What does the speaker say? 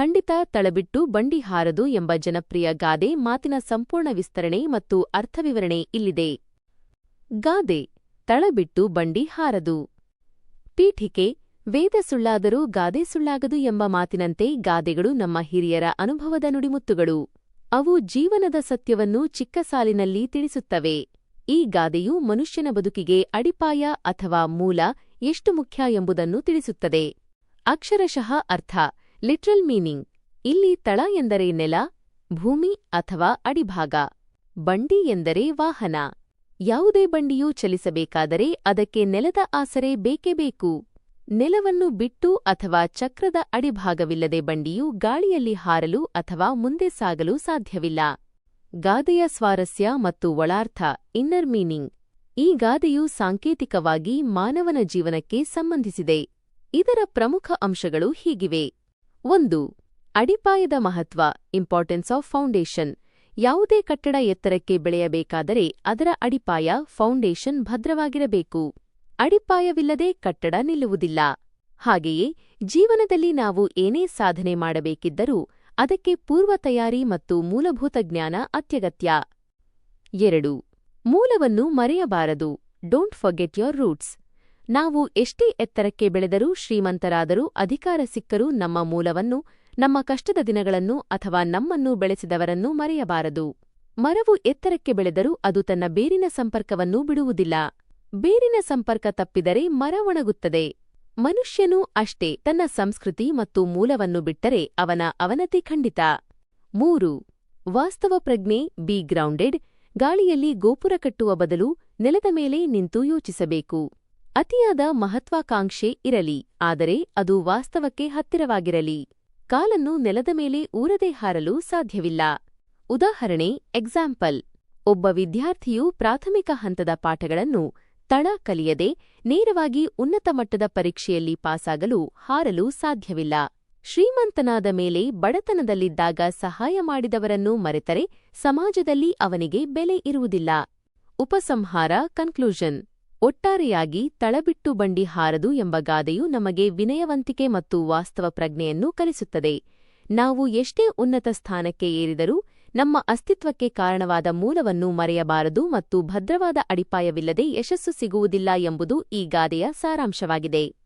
ಖಂಡಿತ ತಳಬಿಟ್ಟು ಬಂಡಿ ಹಾರದು ಎಂಬ ಜನಪ್ರಿಯ ಗಾದೆ ಮಾತಿನ ಸಂಪೂರ್ಣ ವಿಸ್ತರಣೆ ಮತ್ತು ಅರ್ಥವಿವರಣೆ ಇಲ್ಲಿದೆ. ಗಾದೆ, ತಳಬಿಟ್ಟು ಬಂಡಿ ಹಾರದು. ಪೀಠಿಕೆ, ವೇದ ಸುಳ್ಳಾದರೂ ಗಾದೆ ಸುಳ್ಳಾಗದು ಎಂಬ ಮಾತಿನಂತೆ ಗಾದೆಗಳು ನಮ್ಮ ಹಿರಿಯರ ಅನುಭವದ ನುಡಿಮುತ್ತುಗಳು. ಅವು ಜೀವನದ ಸತ್ಯವನ್ನು ಚಿಕ್ಕ ಸಾಲಿನಲ್ಲಿ ತಿಳಿಸುತ್ತವೆ. ಈ ಗಾದೆಯು ಮನುಷ್ಯನ ಬದುಕಿಗೆ ಅಡಿಪಾಯ ಅಥವಾ ಮೂಲ ಎಷ್ಟು ಮುಖ್ಯ ಎಂಬುದನ್ನು ತಿಳಿಸುತ್ತದೆ. ಅಕ್ಷರಶಃ ಅರ್ಥ ಲಿಟ್ರಲ್ ಮೀನಿಂಗ್. ಇಲ್ಲಿ ತಳ ಎಂದರೆ ನೆಲ, ಭೂಮಿ ಅಥವಾ ಅಡಿಭಾಗ. ಬಂಡಿ ಎಂದರೆ ವಾಹನ. ಯಾವುದೇ ಬಂಡಿಯೂ ಚಲಿಸಬೇಕಾದರೆ ಅದಕ್ಕೆ ನೆಲದ ಆಸರೆ ಬೇಕೇ ಬೇಕು. ನೆಲವನ್ನು ಬಿಟ್ಟು ಅಥವಾ ಚಕ್ರದ ಅಡಿಭಾಗವಿಲ್ಲದೆ ಬಂಡಿಯು ಗಾಳಿಯಲ್ಲಿ ಹಾರಲು ಅಥವಾ ಮುಂದೆ ಸಾಗಲು ಸಾಧ್ಯವಿಲ್ಲ. ಗಾದೆಯ ಸ್ವಾರಸ್ಯ ಮತ್ತು ಒಳಾರ್ಥ, ಇನ್ನರ್ ಮೀನಿಂಗ್. ಈ ಗಾದೆಯು ಸಾಂಕೇತಿಕವಾಗಿ ಮಾನವನ ಜೀವನಕ್ಕೆ ಸಂಬಂಧಿಸಿದೆ. ಇದರ ಪ್ರಮುಖ ಅಂಶಗಳು ಹೀಗಿವೆ. ಒಂದು, ಅಡಿಪಾಯದ ಮಹತ್ವ ಇಂಪಾರ್ಟೆನ್ಸ್ ಆಫ್ ಫೌಂಡೇಶನ್ ಯಾವುದೇ ಕಟ್ಟಡ ಎತ್ತರಕ್ಕೆ ಬೆಳೆಯಬೇಕಾದರೆ ಅದರ ಅಡಿಪಾಯ ಫೌಂಡೇಶನ್ ಭದ್ರವಾಗಿರಬೇಕು. ಅಡಿಪಾಯವಿಲ್ಲದೆ ಕಟ್ಟಡ ನಿಲ್ಲುವುದಿಲ್ಲ. ಹಾಗೆಯೇ, ಜೀವನದಲ್ಲಿ ನಾವು ಏನೇ ಸಾಧನೆ ಮಾಡಬೇಕಿದ್ದರೂ ಅದಕ್ಕೆ ಪೂರ್ವ ತಯಾರಿ ಮತ್ತು ಮೂಲಭೂತ ಜ್ಞಾನ ಅತ್ಯಗತ್ಯ. ಎರಡು, ಮೂಲವನ್ನು ಮರೆಯಬಾರದು. ಡೋಂಟ್ ಫರ್ಗೆಟ್ ಯೋರ್ ರೂಟ್ಸ್ ನಾವು ಎಷ್ಟೇ ಎತ್ತರಕ್ಕೆ ಬೆಳೆದರೂ ಶ್ರೀಮಂತರಾದರೂ ಅಧಿಕಾರ ಸಿಕ್ಕರೂ ನಮ್ಮ ಮೂಲವನ್ನು, ನಮ್ಮ ಕಷ್ಟದ ದಿನಗಳನ್ನು ಅಥವಾ ನಮ್ಮನ್ನು ಬೆಳೆಸಿದವರನ್ನು ಮರೆಯಬಾರದು. ಮರವು ಎತ್ತರಕ್ಕೆ ಬೆಳೆದರೂ ಅದು ತನ್ನ ಬೇರಿನ ಸಂಪರ್ಕವನ್ನು ಬಿಡುವುದಿಲ್ಲ. ಬೇರಿನ ಸಂಪರ್ಕ ತಪ್ಪಿದರೆ ಮರ ಒಣಗುತ್ತದೆ. ಮನುಷ್ಯನೂ ಅಷ್ಟೇ, ತನ್ನ ಸಂಸ್ಕೃತಿ ಮತ್ತು ಮೂಲವನ್ನು ಬಿಟ್ಟರೆ ಅವನ ಅವನತಿ ಖಂಡಿತ. ಮೂರು, ವಾಸ್ತವ ಪ್ರಜ್ಞೆ ಬಿ ಗ್ರೌಂಡೆಡ್ ಗಾಳಿಯಲ್ಲಿ ಗೋಪುರ ಕಟ್ಟುವ ಬದಲು ನೆಲದ ಮೇಲೆ ನಿಂತು ಯೋಚಿಸಬೇಕು. ಅತಿಯಾದ ಮಹತ್ವಾಕಾಂಕ್ಷೆ ಇರಲಿ, ಆದರೆ ಅದು ವಾಸ್ತವಕ್ಕೆ ಹತ್ತಿರವಾಗಿರಲಿ. ಕಾಲನ್ನು ನೆಲದ ಮೇಲೆ ಊರದೆ ಹಾರಲು ಸಾಧ್ಯವಿಲ್ಲ. ಉದಾಹರಣೆ, ಎಕ್ಸಾಂಪಲ್. ಒಬ್ಬ ವಿದ್ಯಾರ್ಥಿಯು ಪ್ರಾಥಮಿಕ ಹಂತದ ಪಾಠಗಳನ್ನು ತಳ ಕಲಿಯದೆ ನೇರವಾಗಿ ಉನ್ನತ ಮಟ್ಟದ ಪರೀಕ್ಷೆಯಲ್ಲಿ ಪಾಸಾಗಲು ಹಾರಲು ಸಾಧ್ಯವಿಲ್ಲ. ಶ್ರೀಮಂತನಾದ ಮೇಲೆ ಬಡತನದಲ್ಲಿದ್ದಾಗ ಸಹಾಯ ಮಾಡಿದವರನ್ನು ಮರೆತರೆ ಸಮಾಜದಲ್ಲಿ ಅವನಿಗೆ ಬೆಲೆ ಇರುವುದಿಲ್ಲ. ಉಪಸಂಹಾರ, ಕನ್ಕ್ಲೂಷನ್. ಒಟ್ಟಾರೆಯಾಗಿ ತಳಬಿಟ್ಟು ಬಂಡಿ ಹಾರದು ಎಂಬ ಗಾದೆಯು ನಮಗೆ ವಿನಯವಂತಿಕೆ ಮತ್ತು ವಾಸ್ತವ ಪ್ರಜ್ಞೆಯನ್ನು ಕಲಿಸುತ್ತದೆ. ನಾವು ಎಷ್ಟೇ ಉನ್ನತ ಸ್ಥಾನಕ್ಕೆ ಏರಿದರೂ ನಮ್ಮ ಅಸ್ತಿತ್ವಕ್ಕೆ ಕಾರಣವಾದ ಮೂಲವನ್ನು ಮರೆಯಬಾರದು ಮತ್ತು ಭದ್ರವಾದ ಅಡಿಪಾಯವಿಲ್ಲದೆ ಯಶಸ್ಸು ಸಿಗುವುದಿಲ್ಲ ಎಂಬುದು ಈ ಗಾದೆಯ ಸಾರಾಂಶವಾಗಿದೆ.